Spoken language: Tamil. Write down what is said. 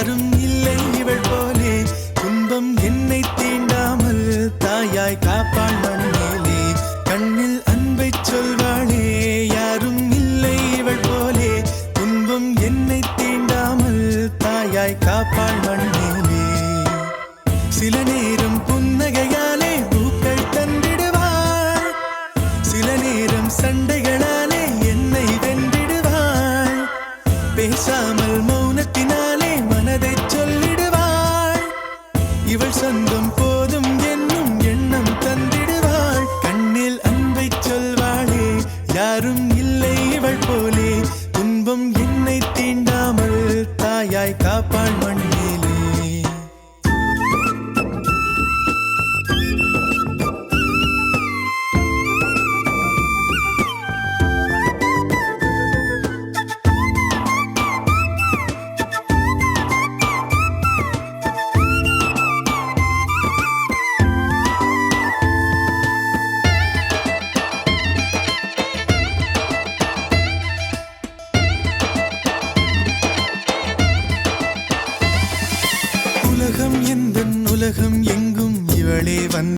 யாரும் இல்லை இவள் போலே. துன்பம் என்னை தீண்டாமல் தாயாய் காப்பாள் மண்ணிலே. கண்ணில் அன்பை சொல்வாளே யாரும் இல்லை இவள் போலே. துன்பம் என்னை தீண்டாமல் தாயாய் காப்பாள் மண்ணிலே. சில நேரம் புன்னகையாலே பூக்கள் தந்திடுவாள். சில நேரம் சண்டைகளாலே என்னை வென்றிடுவாள். பேசாமல் மௌனத்தினால் மனதை சொல்லிடுவாள். இவள் சொந்தம் போதும் என்னும் எண்ணம் தந்திடுவாள். கண்ணில் அன்பை சொல்வாளே யாரும் இல்லை இவள் போலே. துன்பம் என்னை தீண்டாமல் தாயாய் காப்பாள் மண்ணிலே உலகம் எந்த உலகம் எங்கும் இவளே வந்த